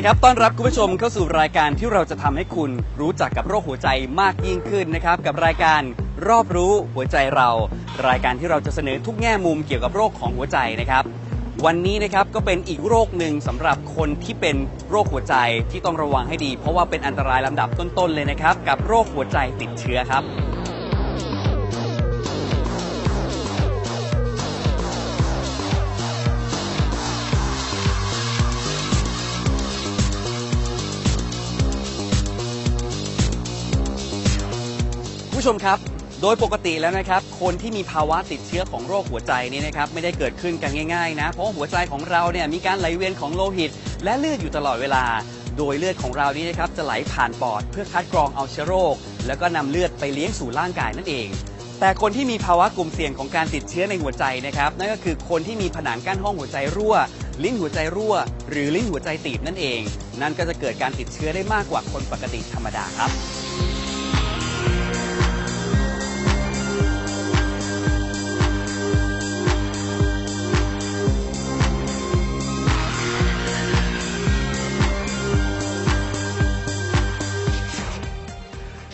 ดีครับ ต้อนรับคุณผู้ชมเข้าสู่รายการที่เราจะทำให้คุณรู้จักกับโรคหัวใจมากยิ่งขึ้นนะครับ กับรายการรอบรู้หัวใจเรา รายการที่เราจะเสนอทุกแง่มุมเกี่ยวกับโรคของหัวใจนะครับ วันนี้นะครับก็เป็นอีกโรคหนึ่งสำหรับคนที่เป็นโรคหัวใจที่ต้องระวังให้ดี เพราะว่าเป็นอันตรายลำดับต้นๆเลยนะครับ กับโรคหัวใจติดเชื้อครับ ผู้ชมครับ โดยปกติแล้วนะครับ คนที่มีภาวะติดเชื้อของโรคหัวใจนี่นะครับไม่ได้เกิดขึ้นกันง่ายๆนะ เพราะหัวใจของเราเนี่ยมีการไหลเวียนของโลหิต และเลือดอยู่ตลอดเวลา โดยเลือดของเรานี่นะครับจะไหลผ่านปอด เพื่อคัดกรองเอาเชื้อโรค แล้วก็นำเลือดไปเลี้ยงสู่ร่างกายนั่นเอง แต่คนที่มีภาวะกลุ่มเสี่ยงของการติดเชื้อในหัวใจนะครับนั่นก็คือคนที่มีผนังกั้นห้องหัวใจรั่วลิ้นหัวใจรั่ว หรือลิ้นหัวใจตีบนั่นเอง นั่นก็จะเกิดการติดเชื้อได้มากกว่าคนปกติธรรมดาครับ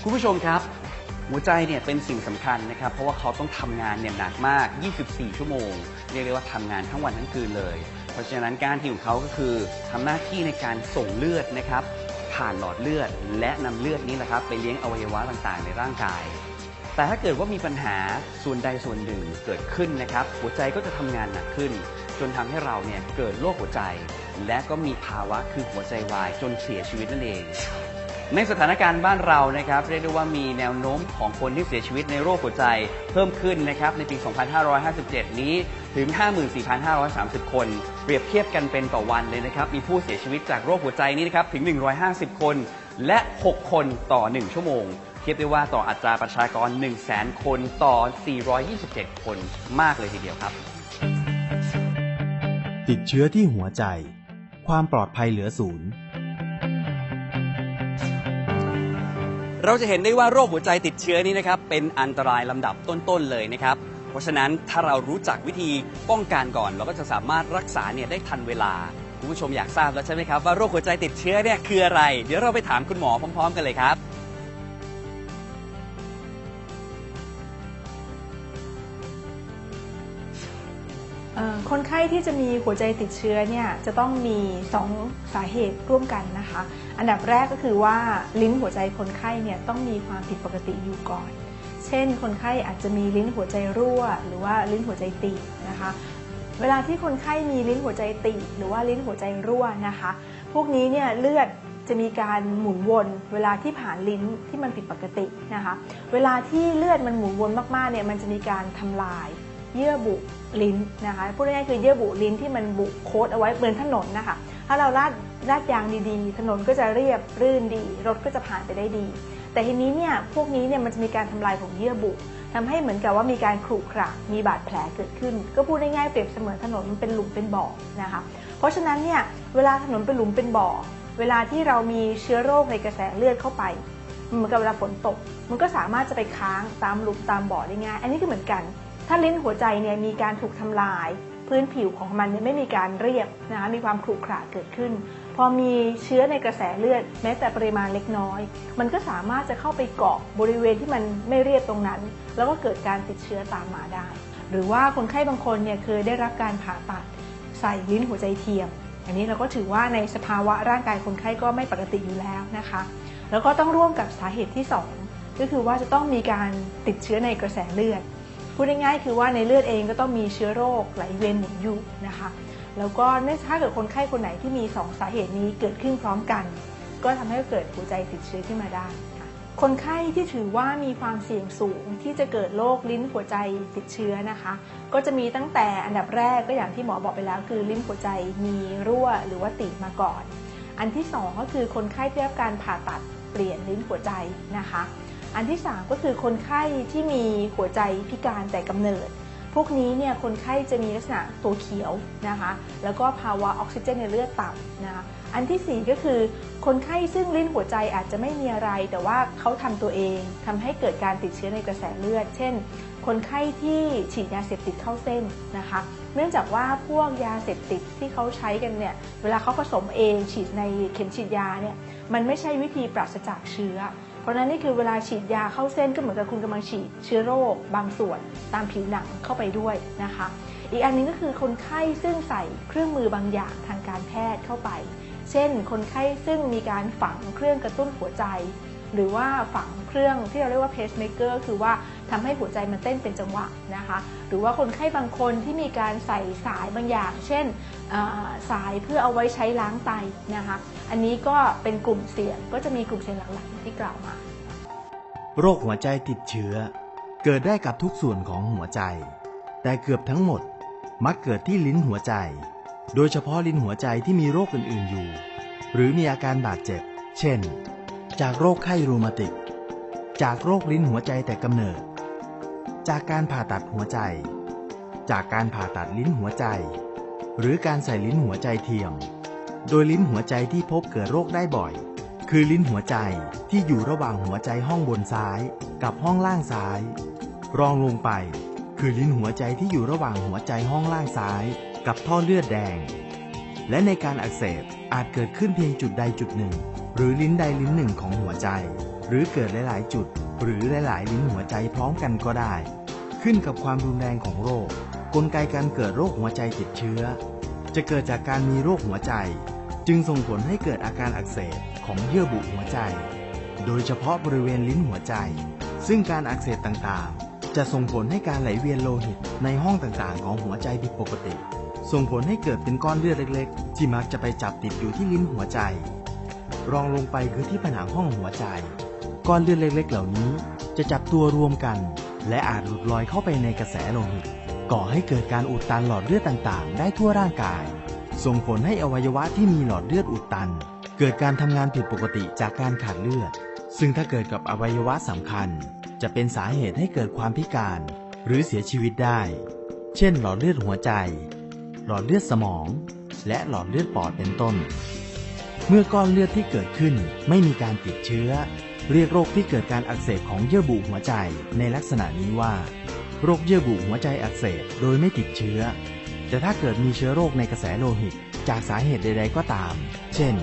คุณผู้ชมครับ หัวใจเนี่ยเป็นสิ่งสำคัญนะครับ เพราะว่าเขาต้องทำงานเนี่ยหนักมาก 24 ชั่วโมง เรียกได้ว่าทำงานทั้งวันทั้งคืนเลย เพราะฉะนั้นการที่ของเขาก็คือทำหน้าที่ในการส่งเลือดนะครับ ผ่านหลอดเลือด และนำเลือดนี้นะครับ ไปเลี้ยงอวัยวะต่างๆ ในร่างกาย แต่ถ้าเกิดว่ามีปัญหาส่วนใดส่วนหนึ่งเกิดขึ้นนะครับ หัวใจก็จะทำงานหนักขึ้น จนทำให้เราเนี่ยเกิดโรคหัวใจ และก็มีภาวะคือหัวใจวายจนเสียชีวิตนั่นเอง ในสถานการณ์บ้านเรานะครับเรียกได้ว่ามีแนวโน้มของคนที่เสียชีวิตในโรคหัวใจเพิ่มขึ้นนะครับในปี 2557 นี้ถึง 54,530 คน เปรียบเทียบกันเป็นต่อวันเลยนะครับ มีผู้เสียชีวิตจากโรคหัวใจนี้นะครับถึง 150 คน และ 6 คนต่อ 1 ชั่วโมง เทียบได้ว่าต่ออัตราประชากร 100,000 คนต่อ 427 คนมากเลยทีเดียวครับ ติดเชื้อที่หัวใจ ความปลอดภัยเหลือศูนย์ เราจะเห็นได้ว่าโรคหัวใจติดเชื้อนี้นะครับเป็นอันตรายลำดับต้นๆเลยนะครับ เพราะฉะนั้นถ้าเรารู้จักวิธีป้องกันก่อน เราก็จะสามารถรักษาเนี่ยได้ทันเวลาคุณผู้ชมอยากทราบแล้วใช่ไหมครับว่าโรคหัวใจติดเชื้อเนี่ยคืออะไร เดี๋ยวเราไปถามคุณหมอพร้อม ๆ กันเลยครับ คนไข้ที่จะมีหัวใจติดเชื้อเนี่ยจะต้องมี 2 สาเหตุร่วมกันนะคะ อันดับแรกก็คือว่าลิ้นหัวใจคนไข้เนี่ยต้องมีความผิดปกติอยู่ก่อน เช่น คนไข้อาจจะมีลิ้นหัวใจรั่ว หรือว่าลิ้นหัวใจตีบนะคะ เวลาที่คนไข้มีลิ้นหัวใจตีบหรือว่าลิ้นหัวใจรั่วนะคะ พวกนี้เนี่ยเลือดจะมีการหมุนวนเวลาที่ผ่านลิ้นที่มันผิดปกตินะคะ เวลาที่เลือดมันหมุนวนมากๆเนี่ยมันจะมีการทำลาย เยื่อบุลิ้นนะคะพูดง่ายๆคือเยื่อบุลิ้นที่มันบุโคดเอาไว้เหมือนถนนนะคะถ้าเราลาดลาดยางดีๆ ถนนก็จะเรียบรื่นดี รถก็จะผ่านไปได้ดี แต่ทีนี้เนี่ยพวกนี้เนี่ยมันจะมีการทำลายของเยื่อบุทำให้เหมือนกับว่ามีการขรุขระมีบาดแผลเกิดขึ้น ก็พูดง่ายๆเปรียบเสมือนถนนมันเป็นหลุมเป็นบ่อนะคะเพราะฉะนั้นเนี่ยเวลาถนนเป็นหลุมเป็นบ่อเวลาที่เรามีเชื้อโรคในกระแสเลือดเข้าไปเหมือนกับเวลาฝนตก มันก็สามารถจะไปค้างตามหลุมตามบ่อได้ง่าย อันนี้ก็เหมือนกัน ถ้าลิ้นหัวใจเนี่ยมีการถูกทำลาย พื้นผิวของมันเนี่ยไม่มีการเรียบนะคะมีความขรุขระเกิดขึ้น พอมีเชื้อในกระแสเลือด แม้แต่ปริมาณเล็กน้อย มันก็สามารถจะเข้าไปเกาะบริเวณที่มันไม่เรียบตรงนั้น แล้วก็เกิดการติดเชื้อตามมาได้ หรือว่าคนไข้บางคนเนี่ยเคยได้รับการผ่าตัดใส่ลิ้นหัวใจเทียม อันนี้เราก็ถือว่าในสภาวะร่างกายคนไข้ก็ไม่ปกติอยู่แล้วนะคะ แล้วก็ต้องร่วมกับสาเหตุที่ 2 ก็คือว่าจะต้องมีการติดเชื้อในกระแสเลือด พูดง่ายๆคือว่าในเลือดเองก็ต้องมีเชื้อโรคไหลเวียนหมุนอยู่นะคะ แล้วก็เนื่องถ้าเกิดคนไข้คนไหนที่มี 2 สาเหตุนี้เกิดขึ้นพร้อมกัน ก็ทำให้เกิดหัวใจติดเชื้อขึ้นมาได้คนไข้ที่ถือว่ามีความเสี่ยงสูงที่จะเกิดโรคลิ้นหัวใจติดเชื้อนะคะ ก็จะมีตั้งแต่อันดับแรกก็อย่างที่หมอบอกไปแล้ว คือลิ้นหัวใจมีรั่วหรือว่าตีมาก่อน อันที่ 2 ก็คือคนไข้ที่รับการผ่าตัดเปลี่ยนลิ้นหัวใจนะคะ อันที่ 3 ก็คือคนไข้ที่มีหัวใจพิการแต่กำเนิด พวกนี้เนี่ยคนไข้จะมีลักษณะตัวเขียวนะคะแล้วก็ภาวะออกซิเจนในเลือดต่ำนะคะอันทีสี่4 ก็คือ คนไข้ซึ่งลิ้นหัวใจอาจจะไม่มีอะไร แต่ว่าเขาทำตัวเองทำให้เกิดการติดเชื้อในกระแสเลือด เช่น คนไข้ที่ฉีดยาเสพติดเข้าเส้นนะคะเนื่องจากว่าพวกยาเสพติดที่เขาใช้กันเนี่ยเวลาเขาผสมเองฉีดในเข็มฉีดยาเนี่ยมันไม่ใช่วิธีปราศจากเชื้อ ราะนั้นนี่คือเวลาฉีดยาเข้าเส้นก็เหมือนกับคุณกำลังฉีดเชื้อโรคบางส่วนตามผิวหนังเข้าไปด้วยนะคะ อีกอันนึงก็คือคนไข้ซึ่งใส่เครื่องมือบางอย่างทางการแพทย์เข้าไป เช่น คนไข้ซึ่งมีการฝังเครื่องกระตุ้นหัวใจ หรือว่าฝังเครื่องที่เราเรียกว่าเพสเมเกอร์คือว่าทำให้หัวใจมันเต้นเป็นจังหวะนะคะ หรือว่าคนไข้บางคนที่มีการใส่สายบางอย่าง เช่นสายเพื่อเอาไว้ใช้ล้างไตนะคะ อันนี้ก็เป็นกลุ่มเสี่ยงก็จะมีกลุ่มเสี่ยงหลักๆที่กล่าวมา โรคหัวใจติดเชื้อ เกิดได้กับทุกส่วนของหัวใจ แต่เกือบทั้งหมดมักเกิดที่ลิ้นหัวใจ โดยเฉพาะลิ้นหัวใจที่มีโรคอื่นๆอยู่ หรือมีอาการบาดเจ็บ เช่น จากโรคไข้รูมาติก จากโรคลิ้นหัวใจแต่กำเนิด จากการผ่าตัดหัวใจ จากการผ่าตัดลิ้นหัวใจ หรือการใส่ลิ้นหัวใจเทียม โดยลิ้นหัวใจที่พบเกิดโรคได้บ่อย คือลิ้นหัวใจที่อยู่ระหว่างหัวใจห้องบนซ้ายกับห้องล่างซ้าย รองลงไป คือลิ้นหัวใจที่อยู่ระหว่างหัวใจห้องล่างซ้าย กับท่อเลือดแดง และในการอักเสบอาจเกิดขึ้นเพียงจุดใดจุดหนึ่ง หรือลิ้นใดลิ้นหนึ่งของหัวใจ หรือเกิดหลาย ๆ จุด หรือหลาย ๆ ลิ้นหัวใจพร้อมกันก็ได้ ขึ้นกับความรุนแรงของโรค กลไกการเกิดโรคหัวใจติดเชื้อ จะเกิดจากการมีโรคหัวใจ จึงส่งผลให้เกิดอาการอักเสบของเยื่อบุหัวใจ โดยเฉพาะบริเวณลิ้นหัวใจ ซึ่งการอักเสบต่าง ๆ จะส่งผลให้การไหลเวียนโลหิตในห้องต่าง ๆ ของหัวใจผิดปกติ ส่งผลให้เกิดเป็นก้อนเลือดเล็ก ๆ ที่มักจะไปจับติดอยู่ที่ลิ้นหัวใจ รองลงไปคือที่ผนังห้องหัวใจ ก้อนเลือดเล็กๆ เหล่านี้ จะจับตัวรวมกัน และอาจหลุดลอยเข้าไปในกระแสโลหิต ก่อให้เกิดการอุดตันหลอดเลือดต่างๆ ได้ทั่วร่างกาย ส่งผลให้อวัยวะที่มีหลอดเลือดอุดตัน เกิดการทำงานผิดปกติจากการขาดเลือด ซึ่งถ้าเกิดกับอวัยวะสำคัญ จะเป็นสาเหตุให้เกิดความพิการ หรือเสียชีวิตได้ เช่น หลอดเลือดหัวใจ หลอดเลือดสมอง และหลอดเลือดปอดเป็นต้น เมื่อก้อนเลือดที่เกิดขึ้นไม่มีการติดเชื้อ เรียกโรคที่เกิดการอักเสบของเยื่อบุหัวใจในลักษณะนี้ว่า โรคเยื่อบุหัวใจอักเสบโดยไม่ติดเชื้อ แต่ถ้าเกิดมีเชื้อโรคในกระแสโลหิต จากสาเหตุใดๆก็ตาม เช่น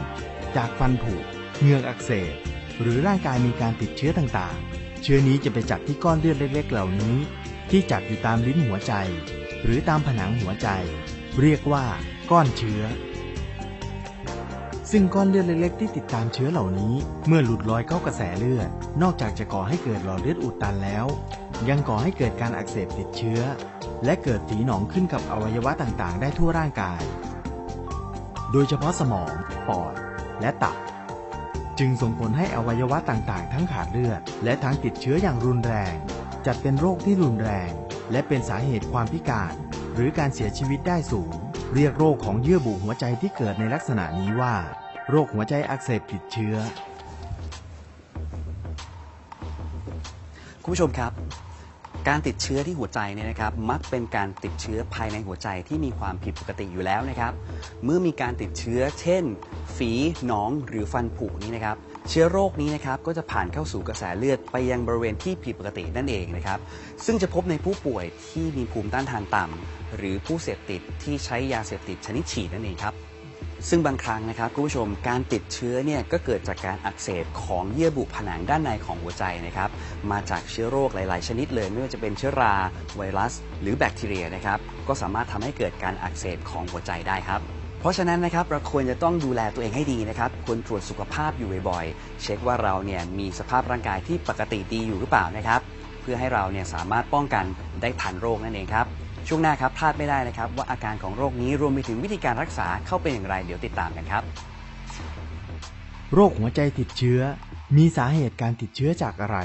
จากฟันผุเหงือกอักเสบ หรือร่างกายมีการติดเชื้อต่างๆ เชื้อนี้จะไปจับที่ก้อนเลือดเล็ก ๆ เหล่านี้ ที่จับอยู่ตามลิ้นหัวใจ หรือตามผนังหัวใจ เรียกว่าก้อนเชื้อ ซึ่งก้อนเลือดเล็กๆ ที่ติดตามเชื้อเหล่านี้ เมื่อหลุดลอยเข้ากระแสเลือด นอกจากจะก่อให้เกิดหลอดเลือดอุดตันแล้ว ยังก่อให้เกิดการอักเสบติดเชื้อ และเกิดฝีหนองขึ้นกับอวัยวะต่างๆ ได้ทั่วร่างกาย โดยเฉพาะสมอง ปอด และตับ จึงส่งผลให้อวัยวะต่างๆ ทั้งขาดเลือด และทั้งติดเชื้ออย่างรุนแรง จัดเป็นโรคที่รุนแรง และเป็นสาเหตุความพิการ หรือการเสียชีวิตได้สูงเรียกโรคของเยื่อบุหัวใจที่เกิดในลักษณะนี้ว่า โรคหัวใจอักเสบติดเชื้อ คุณผู้ชมครับ การติดเชื้อที่หัวใจเนี่ยนะครับ มักเป็นการติดเชื้อภายในหัวใจที่มีความผิดปกติอยู่แล้วนะครับ เมื่อมีการติดเชื้อ เช่น ฝีหนองหรือฟันผุนี้นะครับเชื้อโรคนี้นะครับก็จะผ่านเข้าสู่กระแสเลือดไปยังบริเวณที่ผิดปกตินั่นเองนะครับ ซึ่งจะพบในผู้ป่วยที่มีภูมิต้านทานต่ำหรือผู้เสพติดที่ใช้ยาเสพติดชนิดฉีดนั่นเองครับ ซึ่งบางครั้งนะครับคุณผู้ชมการติดเชื้อเนี่ยก็เกิดจากการอักเสบของเยื่อบุผนังด้านในของหัวใจนะครับมาจากเชื้อโรคหลาย ๆ ชนิดเลย ไม่ว่าจะเป็นเชื้อรา ไวรัส หรือแบคทีเรียนะครับก็สามารถทำให้เกิดการอักเสบของหัวใจได้ครับเพราะฉะนั้นนะครับเราควรจะต้องดูแลตัวเองให้ดีนะครับควรตรวจสุขภาพอยู่บ่อยๆ เช็คว่าเราเนี่ยมีสภาพร่างกายที่ปกติดีอยู่หรือเปล่านะครับ เพื่อให้เราเนี่ยสามารถป้องกันได้ทันโรคนั่นเองครับ ช่วงหน้าครับพลาดไม่ได้นะครับ ว่าอาการของโรคนี้รวมไปถึงวิธีการรักษาเข้าเป็นอย่างไร เดี๋ยวติดตามกันครับ โรคหัวใจติดเชื้อ มีสาเหตุการติดเชื้อจากอะไร